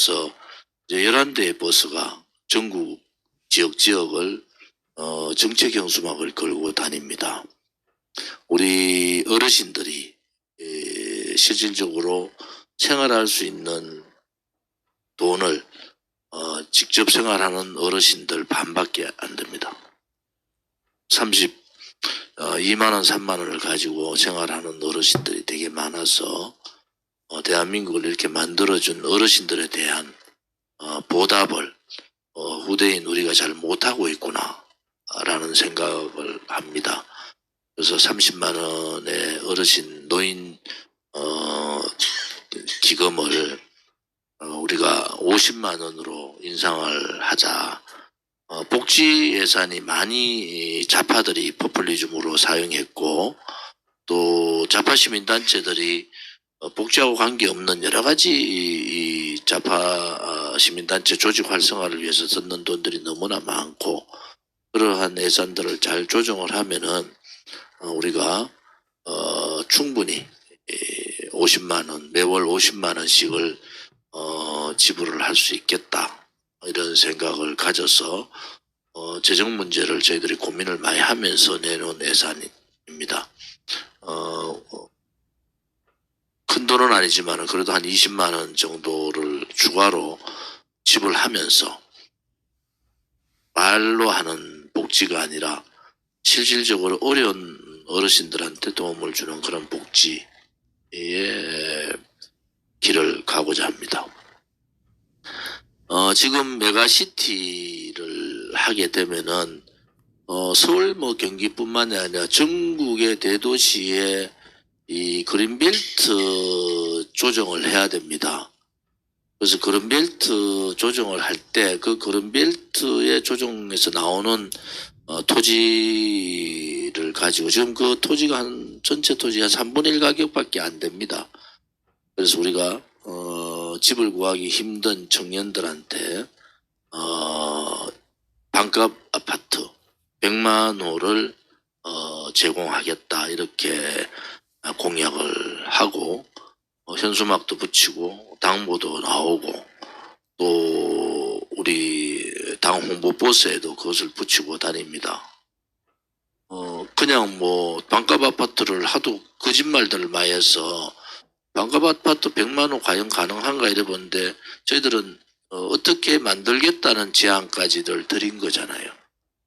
그래서 이제 11대의 버스가 전국 지역 지역을 어, 정책 경수막을 걸고 다닙니다. 우리 어르신들이 에, 실질적으로 생활할 수 있는 돈을 어, 직접 생활하는 어르신들 반밖에 안 됩니다. 30, 어, 2만 원, 3만 원을 가지고 생활하는 어르신들이 되게 많아서 어, 대한민국을 이렇게 만들어준 어르신들에 대한 어, 보답을 어, 후대인 우리가 잘 못하고 있구나 라는 생각을 합니다. 그래서 30만 원의 어르신 노인 어, 기금을 어, 우리가 50만 원으로 인상을 하자. 어, 복지 예산이 많이 이 좌파들이 포퓰리즘으로 사용했고 또 좌파 시민단체들이 어, 복지하고 관계없는 여러 가지 좌파 어, 시민단체 조직 활성화를 위해서 썼는 돈들이 너무나 많고 그러한 예산들을 잘 조정을 하면은 어, 우리가 어, 충분히 에, 50만 원 매월 50만 원씩을 어, 지불을 할 수 있겠다 이런 생각을 가져서 어, 재정 문제를 저희들이 고민을 많이 하면서 내놓은 예산입니다. 어, 어, 큰 돈은 아니지만 그래도 한 20만 원 정도를 추가로 지불하면서 말로 하는 복지가 아니라 실질적으로 어려운 어르신들한테 도움을 주는 그런 복지의 길을 가고자 합니다. 어, 지금 메가시티를 하게 되면은 어, 서울 뭐 경기뿐만이 아니라 전국의 대도시에 이 그린벨트 조정을 해야 됩니다. 그래서 그린벨트 조정을 할 때 그 그린벨트의 조정에서 나오는 어, 토지를 가지고 지금 그 토지가 한 전체 토지 한 3분의 1 가격밖에 안 됩니다. 그래서 우리가 어, 집을 구하기 힘든 청년들한테 어, 반값 아파트 100만 호를 어, 제공하겠다 이렇게 공약을 하고 어, 현수막도 붙이고 당보도 나오고 또 우리 당 홍보 버스에도 그것을 붙이고 다닙니다. 어 그냥 뭐 반값 아파트를 하도 거짓말들을 많이 해서 반값 아파트 100만 원 과연 가능한가 이래보는데 저희들은 어, 어떻게 만들겠다는 제안까지들 드린 거잖아요.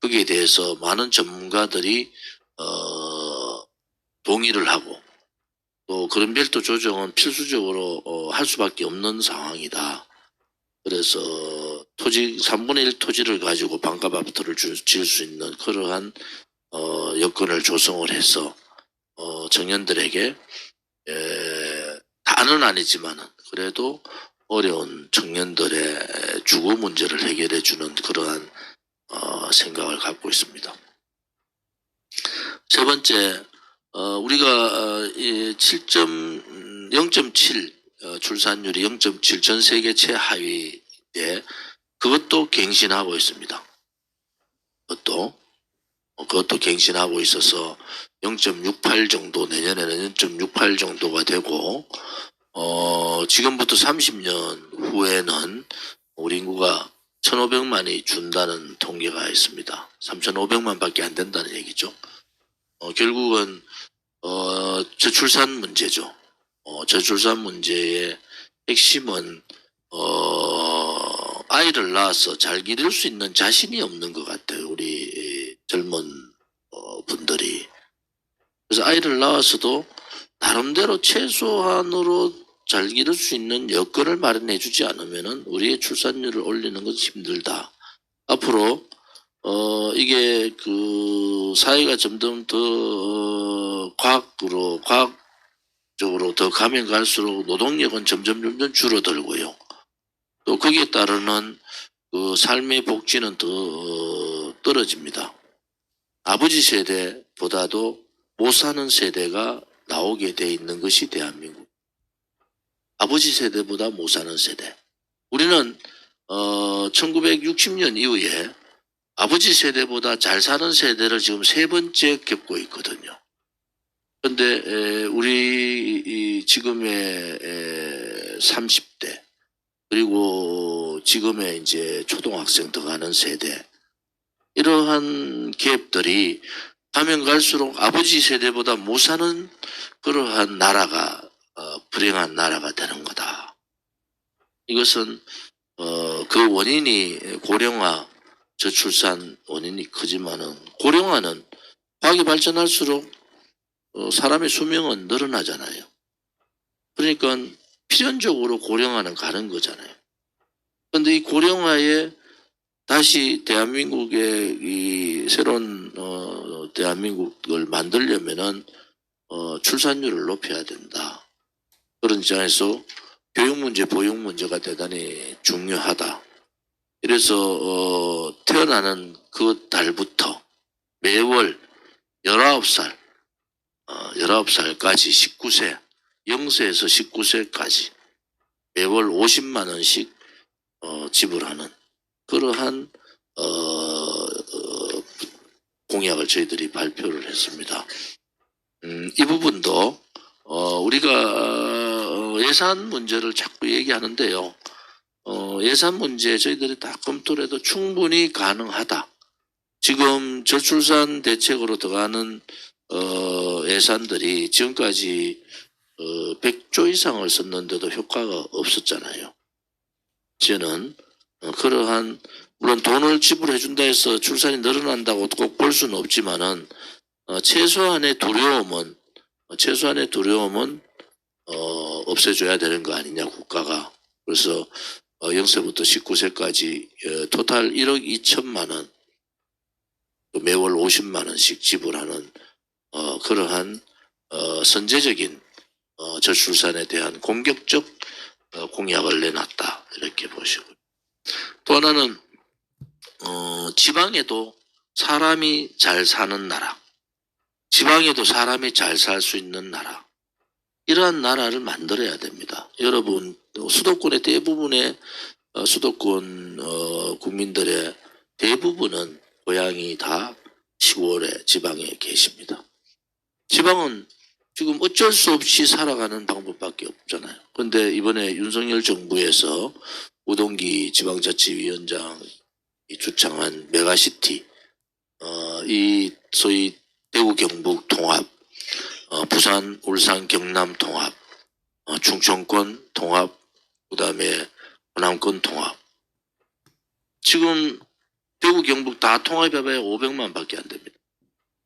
거기에 대해서 많은 전문가들이 어, 동의를 하고 또 그런 별도 조정은 필수적으로 어, 할 수밖에 없는 상황이다. 그래서 토지 3분의 1 토지를 가지고 반값 아파트를 지을 수 있는 그러한 어, 여건을 조성을 해서 어, 청년들에게 에, 다는 아니지만은 그래도 어려운 청년들의 주거 문제를 해결해 주는 그러한 어, 생각을 갖고 있습니다. 세 번째, 어, 우리가 어, 이 7점 0.7 어, 출산율이 0.7 전 세계 최하위인데 그것도 갱신하고 있습니다. 그것도 어, 그것도 갱신하고 있어서 0.68 정도 내년에는 0.68 정도가 되고 어 지금부터 30년 후에는 우리 인구가 1,500만이 준다는 통계가 있습니다. 3,500만밖에 안 된다는 얘기죠. 어, 결국은 어, 저출산 문제죠. 어, 저출산 문제의 핵심은 어, 아이를 낳아서 잘 기를 수 있는 자신이 없는 것 같아요. 우리 젊은 어, 분들이. 그래서 아이를 낳아서도 나름대로 최소한으로 잘 기를 수 있는 여건을 마련해 주지 않으면은 우리의 출산율을 올리는 건 힘들다. 앞으로 어 이게 그 사회가 점점 더 어, 과학으로 과학적으로 더 가면 갈수록 노동력은 점점 점점 줄어들고요. 또 거기에 따르는 그 삶의 복지는 더 어, 떨어집니다. 아버지 세대보다도 못 사는 세대가 나오게 돼 있는 것이 대한민국. 아버지 세대보다 못 사는 세대. 우리는 어 1960년 이후에 아버지 세대보다 잘 사는 세대를 지금 세 번째 겪고 있거든요. 그런데 우리 이 지금의 에, 30대 그리고 지금의 이제 초등학생 들어가는 세대 이러한 기업들이 가면 갈수록 아버지 세대보다 못 사는 그러한 나라가 어, 불행한 나라가 되는 거다. 이것은 어, 그 원인이 고령화 저출산 원인이 크지만은 고령화는 과학이 발전할수록 어, 사람의 수명은 늘어나잖아요. 그러니까 필연적으로 고령화는 가는 거잖아요. 그런데 이 고령화에 다시 대한민국의 이 새로운 어, 대한민국을 만들려면은 어, 출산율을 높여야 된다. 그런 입장에서 교육 문제, 보육 문제가 대단히 중요하다. 이래서 어, 태어나는 그 달부터 매월 19살, 어, 19살까지 19세, 0세에서 19세까지 매월 50만 원씩 어, 지불하는 그러한 어, 어, 공약을 저희들이 발표를 했습니다. 음, 이 부분도 어, 우리가 어, 예산 문제를 자꾸 얘기하는데요. 어, 예산 문제 저희들이 다 검토를 해도 충분히 가능하다. 지금 저출산 대책으로 들어가는 어, 예산들이 지금까지 어, 100조 이상을 썼는데도 효과가 없었잖아요. 저는 어, 그러한 물론 돈을 지불해 준다 해서 출산이 늘어난다고 꼭 볼 수는 없지만은 어, 최소한의 두려움은 어, 최소한의 두려움은 어, 없애줘야 되는 거 아니냐 국가가 그래서 어, 0세부터 19세까지 어, 토탈 1억 2천만 원또 매월 50만 원씩 지불하는 어, 그러한 어, 선제적인 어, 저출산에 대한 공격적 어, 공약을 내놨다. 이렇게 보시고 또 하나는 어, 지방에도 사람이 잘 사는 나라. 지방에도 사람이 잘 살 수 있는 나라 이러한 나라를 만들어야 됩니다. 여러분 어, 수도권의 대부분의 어, 수도권 어, 국민들의 대부분은 고향이 다 시골에 지방에 계십니다. 지방은 지금 어쩔 수 없이 살아가는 방법밖에 없잖아요. 그런데 이번에 윤석열 정부에서 우동기 지방자치위원장이 주창한 메가시티, 어, 이 소위 대구 경북 통합, 어, 부산 울산 경남 통합, 어, 충청권 통합, 그 다음에 호남권 통합. 지금 대구 경북 다 통합해봐야 500만 밖에 안 됩니다.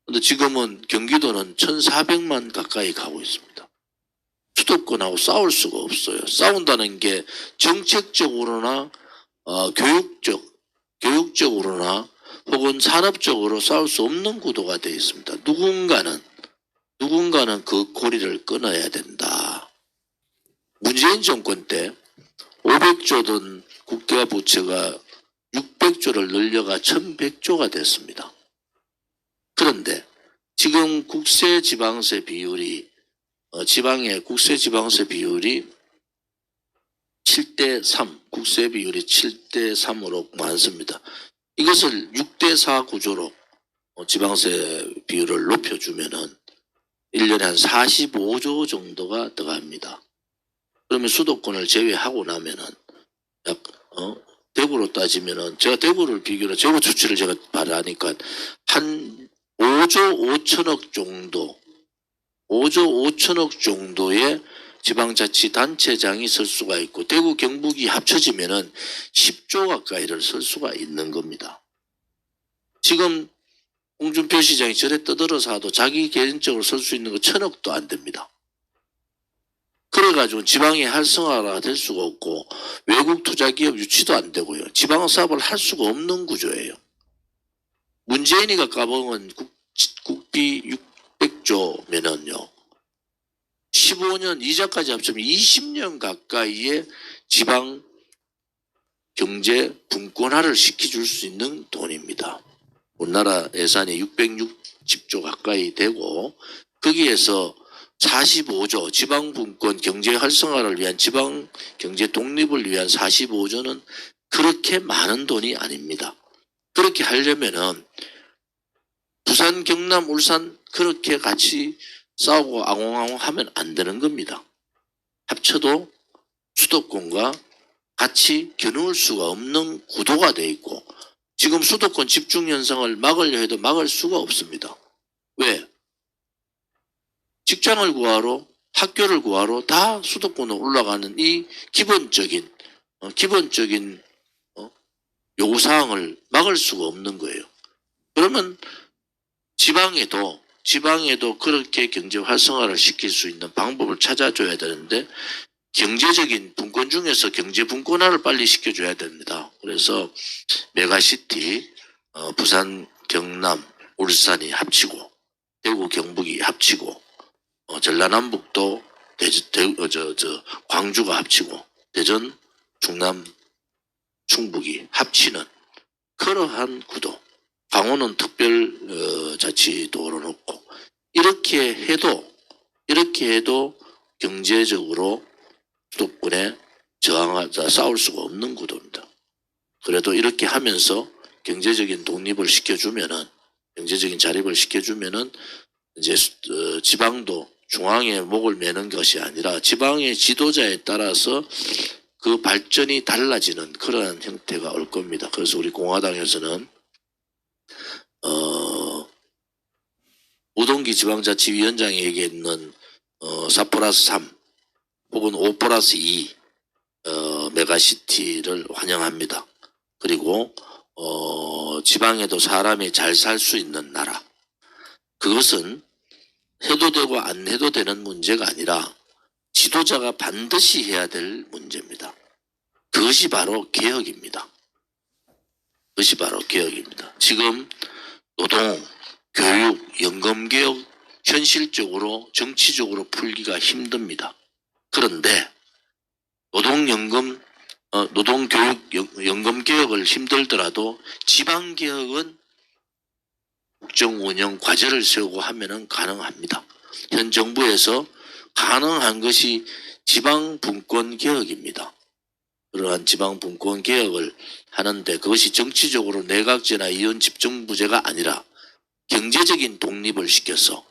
근데 지금은 경기도는 1,400만 가까이 가고 있습니다. 수도권하고 싸울 수가 없어요. 싸운다는 게 정책적으로나 어, 교육적, 교육적으로나 혹은 산업적으로 싸울 수 없는 구도가 되어 있습니다. 누군가는 누군가는 그 고리를 끊어야 된다. 문재인 정권 때 500조던 국가 부채가 600조를 늘려가 1100조가 됐습니다. 그런데 지금 국세 지방세 비율이 어, 지방의 국세 지방세 비율이 7대 3, 국세 비율이 7대 3으로 많습니다. 이것을 6대 4 구조로 어, 지방세 비율을 높여주면은 1년에 한 45조 정도가 들어갑니다. 그러면 수도권을 제외하고 나면은 약, 어, 대구로 따지면은 제가 대구를 비교로 대구 수치를 제가 말하니까 한 5조 5천억 정도 5조 5천억 정도의 지방자치단체장이 설 수가 있고 대구 경북이 합쳐지면은 10조 가까이를 설 수가 있는 겁니다. 지금 홍준표 시장이 저래 떠들어서 하도 자기 개인적으로 설수 있는 거 천억도 안 됩니다. 그래가지고 지방이 활성화가 될 수가 없고 외국 투자 기업 유치도 안 되고요. 지방 사업을 할 수가 없는 구조예요. 문재인이가 까먹은 국, 국비 600조면은요. 15년 이자까지 합치면 20년 가까이의 지방 경제 분권화를 시켜줄 수 있는 돈입니다. 우리나라 예산이 660조 가까이 되고 거기에서 45조 지방 분권 경제 활성화를 위한 지방 경제 독립을 위한 45조는 그렇게 많은 돈이 아닙니다. 그렇게 하려면은 부산, 경남, 울산 그렇게 같이 싸우고 앙옹앙옹 하면 안 되는 겁니다. 합쳐도 수도권과 같이 겨누을 수가 없는 구도가 돼 있고 지금 수도권 집중 현상을 막으려 해도 막을 수가 없습니다. 왜? 직장을 구하러 학교를 구하러 다 수도권으로 올라가는 이 기본적인 어, 기본적인 어, 요구 사항을 막을 수가 없는 거예요. 그러면 지방에도 지방에도 그렇게 경제 활성화를 시킬 수 있는 방법을 찾아줘야 되는데 경제적인 분권 중에서 경제 분권화를 빨리 시켜줘야 됩니다. 그래서 메가시티 어, 부산, 경남, 울산이 합치고 대구, 경북이 합치고 어, 전라남북도 대저, 대, 어, 저, 저, 광주가 합치고 대전, 충남, 충북이 합치는 그러한 구도. 강원은 특별 어, 놓고 이렇게 해도 이렇게 해도 경제적으로 수도권에 저항하자 싸울 수가 없는 구도입니다. 그래도 이렇게 하면서 경제적인 독립을 시켜주면은 경제적인 자립을 시켜주면은 이제 수- 어, 지방도 중앙에 목을 매는 것이 아니라 지방의 지도자에 따라서 그 발전이 달라지는 그러한 형태가 올 겁니다. 그래서 우리 공화당에서는 어, 우동기 지방자치위원장에게 있는 어, 4 플러스 3 혹은 5 플러스 2 어, 메가시티를 환영합니다. 그리고 어, 지방에도 사람이 잘 살 수 있는 나라. 그것은 해도 되고 안 해도 되는 문제가 아니라 지도자가 반드시 해야 될 문제입니다. 그것이 바로 개혁입니다. 그것이 바로 개혁입니다. 지금 노동, 교육, 연금 개혁 현실적으로 정치적으로 풀기가 힘듭니다. 그런데 노동연금, 어, 노동교육 연- 연금 개혁을 힘들더라도 지방 개혁은 국정 운영 과제를 세우고 하면은 가능합니다. 현 정부에서 가능한 것이 지방 분권 개혁입니다. 그러한 지방 분권 개혁을 하는데 그것이 정치적으로 내각제나 이원 집정부제가 아니라 경제적인 독립을 시켜서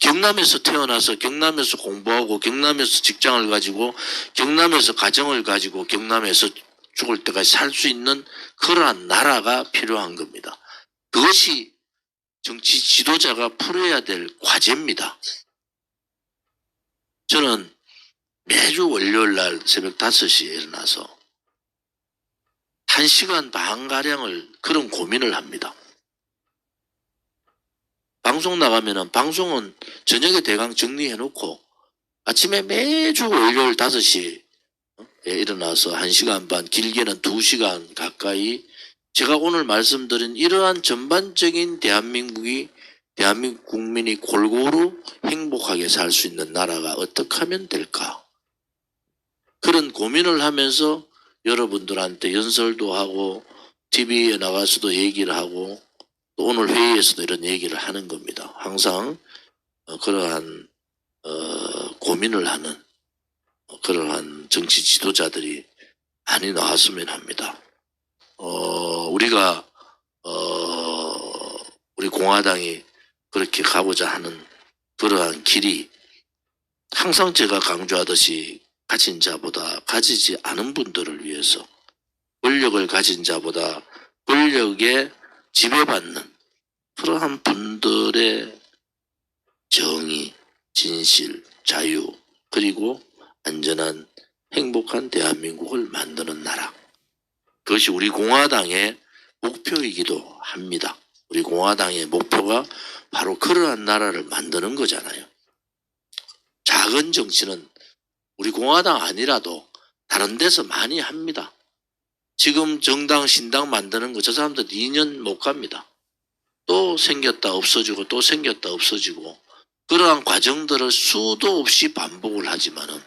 경남에서 태어나서 경남에서 공부하고 경남에서 직장을 가지고 경남에서 가정을 가지고 경남에서 죽을 때까지 살 수 있는 그러한 나라가 필요한 겁니다. 그것이 정치 지도자가 풀어야 될 과제입니다. 저는 매주 월요일 날 새벽 5시에 일어나서 1시간 반가량을 그런 고민을 합니다. 방송 나가면은 방송은 저녁에 대강 정리해 놓고 아침에 매주 월요일 5시에 일어나서 1시간 반, 길게는 2시간 가까이 제가 오늘 말씀드린 이러한 전반적인 대한민국이 대한민국 국민이 골고루 행복하게 살 수 있는 나라가 어떻게 하면 될까? 그런 고민을 하면서 여러분들한테 연설도 하고 TV에 나가서도 얘기를 하고 또 오늘 회의에서도 이런 얘기를 하는 겁니다. 항상 어, 그러한 어, 고민을 하는 어, 그러한 정치 지도자들이 많이 나왔으면 합니다. 어, 우리가 어, 우리 공화당이 그렇게 가고자 하는 그러한 길이 항상 제가 강조하듯이 가진 자보다 가지지 않은 분들을 위해서 권력을 가진 자보다 권력에 지배받는 그러한 분들의 정의, 진실, 자유, 그리고 안전한 행복한 대한민국을 만드는 나라. 그것이 우리 공화당의 목표이기도 합니다. 우리 공화당의 목표가 바로 그러한 나라를 만드는 거잖아요. 작은 정치는 우리 공화당 아니라도 다른 데서 많이 합니다. 지금 정당, 신당 만드는 거 저 사람들 2년 못 갑니다. 또 생겼다 없어지고 또 생겼다 없어지고 그러한 과정들을 수도 없이 반복을 하지만은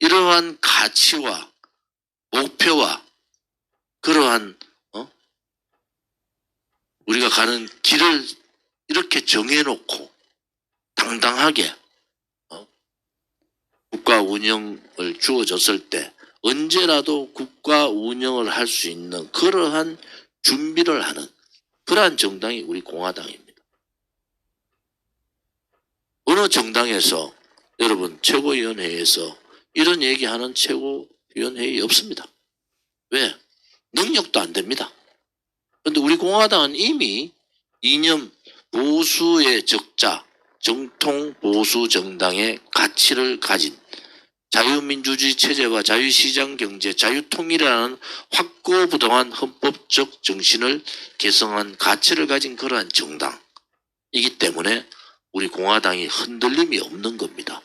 이러한 가치와 목표와 그러한 어? 우리가 가는 길을 이렇게 정해놓고 당당하게 어? 국가 운영을 주어졌을 때 언제라도 국가 운영을 할 수 있는 그러한 준비를 하는 그러한 정당이 우리 공화당입니다. 어느 정당에서 여러분 최고위원회에서 이런 얘기하는 최고위원회의 없습니다. 왜? 능력도 안 됩니다. 그런데 우리 공화당은 이미 이념 보수의 적자, 정통 보수 정당의 가치를 가진 자유민주주의 체제와 자유시장 경제, 자유통일이라는 확고부동한 헌법적 정신을 개성한 가치를 가진 그러한 정당이기 때문에 우리 공화당이 흔들림이 없는 겁니다.